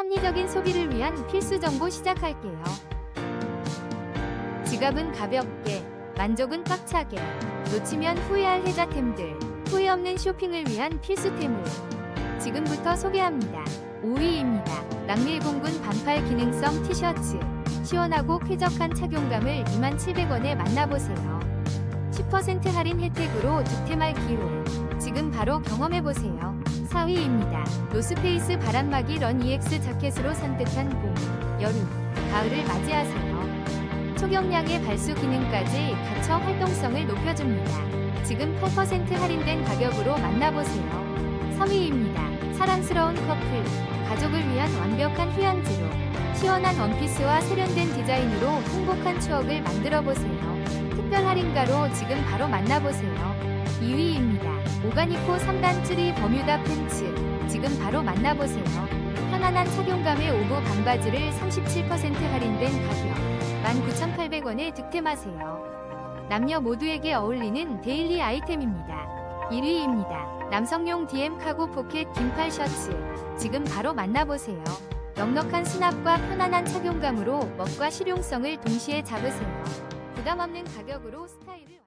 합리적인 소비를 위한 필수 정보 시작할게요. 지갑은 가볍게, 만족은 꽉차게, 놓치면 후회할 혜자템들, 후회 없는 쇼핑을 위한 필수템을 지금부터 소개합니다. 5위입니다. 랑밀공군 반팔 기능성 티셔츠. 시원하고 쾌적한 착용감을 27,000원에 만나보세요. 10% 할인 혜택으로 득템할 기회. 지금 바로 경험해보세요. 4위입니다. 노스페이스 바람막이 런 EX 자켓으로 산뜻한 봄, 여름, 가을을 맞이하세요. 초경량의 발수 기능까지 갖춰 활동성을 높여줍니다. 지금 8% 할인된 가격으로 만나보세요. 3위입니다. 사랑스러운 커플, 가족을 위한 완벽한 휴양지로 시원한 원피스와 세련된 디자인으로 행복한 추억을 만들어 보세요. 특별 할인가로 지금 바로 만나보세요. 2위입니다. 오가니코 3단 쯔리 버뮤다 팬츠. 지금 바로 만나보세요. 편안한 착용감의 오브 반바지를 37% 할인된 가격 19,800원에 득템하세요. 남녀 모두에게 어울리는 데일리 아이템입니다. 1위입니다. 남성용 DM 카고 포켓 긴팔 셔츠. 지금 바로 만나보세요. 넉넉한 수납과 편안한 착용감으로 멋과 실용성을 동시에 잡으세요. 부담 없는 가격으로 스타일을